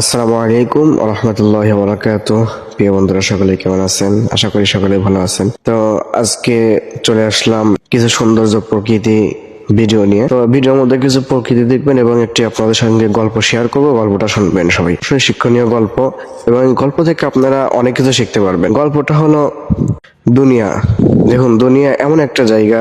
আসসালামু আলাইকুম রহমতুল্লাহ বরাকাত প্রিয় বন্ধুরা, সকলে কেমন আছেন? আশা করি সকলে ভালো আছেন। তো আজকে চলে আসলাম কিছু সৌন্দর্য প্রকৃতি ভিডিও নিয়ে। তো ভিডিওর মধ্যে কিছু প্রকৃতি দেখবেন এবং একটি আপনাদের সঙ্গে গল্প শেয়ার করব। গল্পটা শুনবেন সবাই। শিক্ষণীয় গল্প এবং গল্প থেকে আপনারা অনেক কিছু শিখতে পারবেন। গল্পটা হলো দুনিয়া। দেখুন, দুনিয়া এমন একটা জায়গা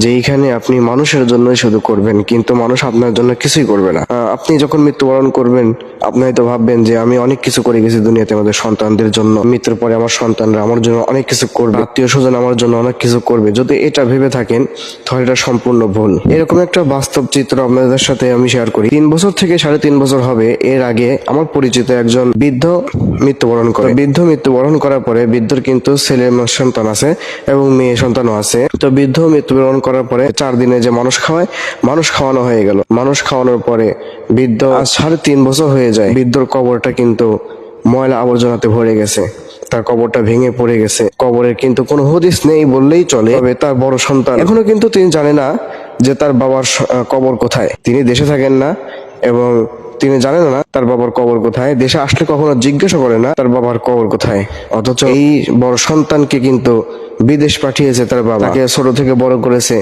যে এইখানে আপনি মানুষের জন্যই শুধু করবেন, কিন্তু মানুষ আপনার জন্য কিছুই করবে না। আপনি যখন মৃত্যুবরণ করবেন, আপনি হয়তো ভাববেন যে আমি অনেক কিছু করে গেছি দুনিয়াতে আমাদের সন্তানদের জন্য। মৃত্যুর পরে আমার সন্তানরা আমার জন্য অনেক কিছু করবে আত্মীয় স্বজন আমার জন্য অনেক কিছু করবে। যদি এটা ভেবে থাকেন, তাহলে এটা সম্পূর্ণ ভুল। এরকম একটা বাস্তব চিত্র আপনাদের সাথে আমি শেয়ার করি। তিন বছর থেকে সাড়ে তিন বছর হবে, এর আগে আমার পরিচিত একজন বৃদ্ধ মৃত্যুবরণ করে। বৃদ্ধ মৃত্যুবরণ করার পরে বৃদ্ধর কিন্তু ছেলে সন্তান আছে এবং মেয়ে সন্তানও আছে। তো বৃদ্ধ মৃত্যুবরণ করার পরে চার দিনে যে মানুষ খাওয়ায় মানুষ খাওয়ানো হয়ে গেল। মানুষ খাওয়ানোর পরে বৃদ্ধ সাড়ে তিন বছর হয়ে যায়। বৃদ্ধর কবরটা কিন্তু ময়লা আবর্জনাতে ভরে গেছে। তার কবরটা ভেঙে পড়ে গেছে। কবরের কিন্তু কোনো হদিস নেই বললেই চলে। তবে তার বড় সন্তান এখনও কিন্তু তিনি জানে না যে তার বাবার কবর কোথায়। তিনি দেশে থাকেন না এবং তিনি জানেন না তার বাবার কবর কোথায়, দেশে আসলে কখনো জিজ্ঞাসা করে না তার বাবার কবর কোথায়। অথচ এই বড় সন্তানকে কিন্তু বিদেশ পাঠিয়েছে তার বাবা। তাকে ছোট থেকে বড় করেছে।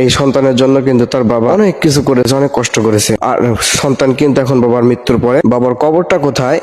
এই সন্তানের জন্য কিন্তু তার বাবা অনেক কিছু করেছে, অনেক কষ্ট করেছে। আর সন্তান কিন্তু এখন বাবার মৃত্যুর পরে। বাবার কবরটা কোথায়?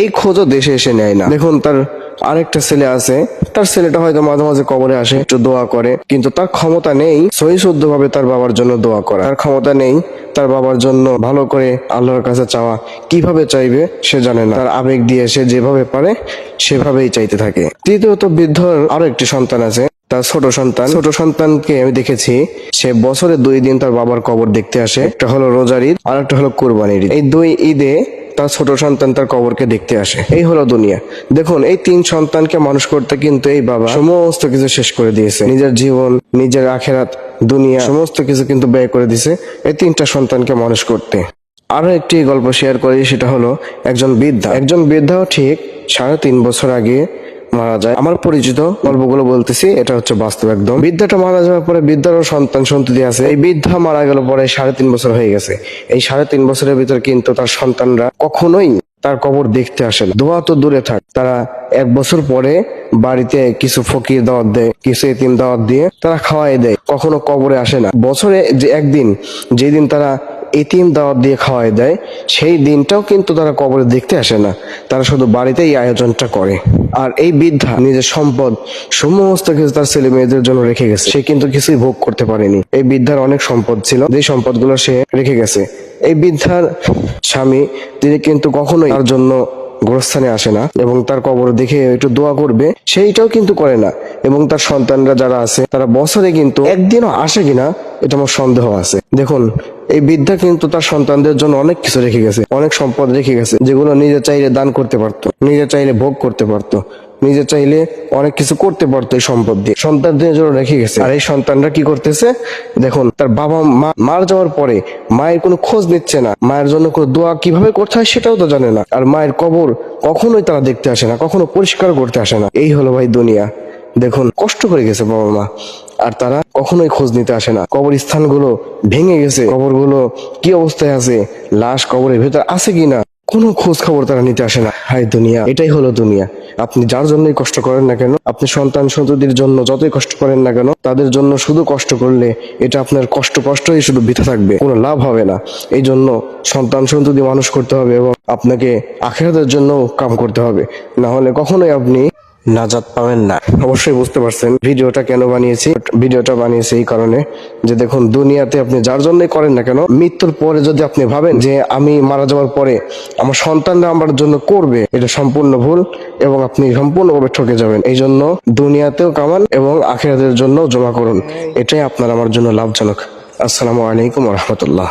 এই খোঁজও দেশে এসে নেয় না। দেখুন তার আরেকটা ছেলে আছে। তার ছেলেটা হয়তো মাঝে মাঝে কবরে আসে, একটু দোয়া করে। কিন্তু তার ক্ষমতা নেই সহি শুদ্ধ ভাবে তার বাবার জন্য দোয়া করা। তার ক্ষমতা নেই তার বাবার জন্য ভালো করে আল্লাহর কাছে চাওয়া। কীভাবে চাইবে সে জানে না। তার আবেগ দিয়ে সে যেভাবে পারে, সেভাবেই চাইতে থাকে। তৃতীয়ত বৃদ্ধর আরও একটি সন্তান আছে। তার ছোট সন্তান। ছোট সন্তানকে আমি দেখেছি। সে বছরে দুই দিন তার বাবার কবর দেখতে আসে। একটা হলো রোজার ঈদ আর একটা হলো কোরবানির ঈদ। এই দুই ঈদে তার ছোট সন্তান তার কবরকে দেখতে আসে। এই হলো দুনিয়া। দেখুন, এই তিন সন্তানকে মানুষ করতে কিন্তু এই বাবা সমস্ত কিছু শেষ করে দিয়েছে। নিজের জীবন, নিজের আখেরাত, দুনিয়া, সমস্ত কিছু কিন্তু ব্যয় করে দিছে এই তিনটা সন্তানকে মানুষ করতে। আরও একটি গল্প শেয়ার করি, সেটা হলো একজন বৃদ্ধা। একজন বৃদ্ধাও ঠিক সাড়ে তিন বছর আগে মারা যায়। আমার পরিচিত গল্পগুলো বলতেছি, এটা হচ্ছে বাস্তব একদম। বৃদ্ধাটা মারা যাওয়ার পরে বৃদ্ধারও সন্তান সন্ততি আছে। এই বৃদ্ধা মারা গেল পরে সাড়ে তিন বছর হয়ে গেছে। এই সাড়ে তিন বছরের ভিতর কিন্তু তার সন্তানরা কখনোই তার কবর দেখতে আসে না। দোয়া তো দূরে থাক। তারা এক বছর পরে বাড়িতে কিছু ফকির দাওয়াত দেয়, কিছু এতিম দাওয়াত দিয়ে তারা খাওয়াই দেয়। কখনো কবরে আসে না। বছরে যে একদিন, যেদিন তারা এতিম দাওয়াত দিয়ে খাওয়াই দেয়, সেই দিনটাও কিন্তু তারা কবরে দেখতে আসে না। তারা শুধু বাড়িতেই এই আয়োজনটা করে। আর এই বৃদ্ধা নিজের সম্পদ, সমস্ত কিছু তার ছেলে মেয়েদের জন্য রেখে গেছে। সে কিন্তু কিছুই ভোগ করতে পারেনি। এই বৃদ্ধার অনেক সম্পদ ছিল যে সম্পদগুলো সে রেখে গেছে। এই বৃদ্ধার স্বামী, তিনি কিন্তু কখনোই তার জন্য গোরস্থানে আসে না এবং তার কবর দেখে একটু দোয়া করবে, সেইটাও কিন্তু করে না। এবং তার সন্তানরা যারা আছে, তারা বছরে কিন্তু একদিনও আসে কিনা, এটা আমার সন্দেহ আছে। দেখুন এই বৃদ্ধা কিন্তু তার সন্তানদের জন্য অনেক কিছু রেখে গেছে, অনেক সম্পদ রেখে গেছে, যেগুলো নিজে চাইলে দান করতে পারতো, নিজে চাইলে ভোগ করতে পারতো, নিজে চাইলে অনেক কিছু করতে পারতো এই সম্পদ দিয়ে, সন্তানদের জন্য রেখে গেছে। আর এই সন্তানরা কি করতেছে? দেখুন, তার বাবা মা মার যাওয়ার পরে মায়ের কোনো খোঁজ নিচ্ছে না, মায়ের জন্য কোনো দোয়া কীভাবে করতে হয় সেটাও তো জানে না। আর মায়ের কবর কখনোই তারা দেখতে আসে না, কখনো পরিষ্কার করতে আসে না। এই হলো ভাই দুনিয়া। দেখুন, কষ্ট করে গেছে বাবা মা। আর তারা কখনোই খোঁজ নিতে আসে না। কবর স্থানগুলো ভেঙে গেছে। কবরগুলো কি অবস্থায় আছে, লাশ কবরের ভেতর আছে কিনা কোনো খোঁজ খবর তারা নিতে আসে না। হাই দুনিয়া, এটাই হলো দুনিয়া। আপনি যার জন্যই কষ্ট করেন না কেন, আপনি সন্তান সন্ততির জন্য যতই কষ্ট করেন না কেন, তাদের জন্য শুধু কষ্ট করলে এটা আপনার কষ্ট কষ্টই শুধু বৃথা থাকবে, কোনো লাভ হবে না। এই জন্য সন্তান সন্ততি মানুষ করতে হবে এবং আপনাকে আখেরাতের জন্য কাম করতে হবে। না হলে কখনোই আপনি নাজাত পাবেন না। অবশ্যই বুঝতে পারছেন ভিডিওটা কেন বানিয়েছি ভিডিওটা বানিয়েছি এই কারণে যে দেখুন, দুনিয়াতে আপনি যার জন্যই করেন না কেন, মৃত্যুর পরে যদি আপনি ভাবেন যে আমি মারা যাওয়ার পরে আমার সন্তানরা আমার জন্য করবে, এটা সম্পূর্ণ ভুল এবং আপনি সম্পূর্ণভাবে ঠকে যাবেন। এই জন্য দুনিয়াতেও কামান এবং আখেরাদের জন্য জমা করুন। এটাই আপনার আমার জন্য লাভজনক। আসসালামু আলাইকুম রহমতুল্লাহ।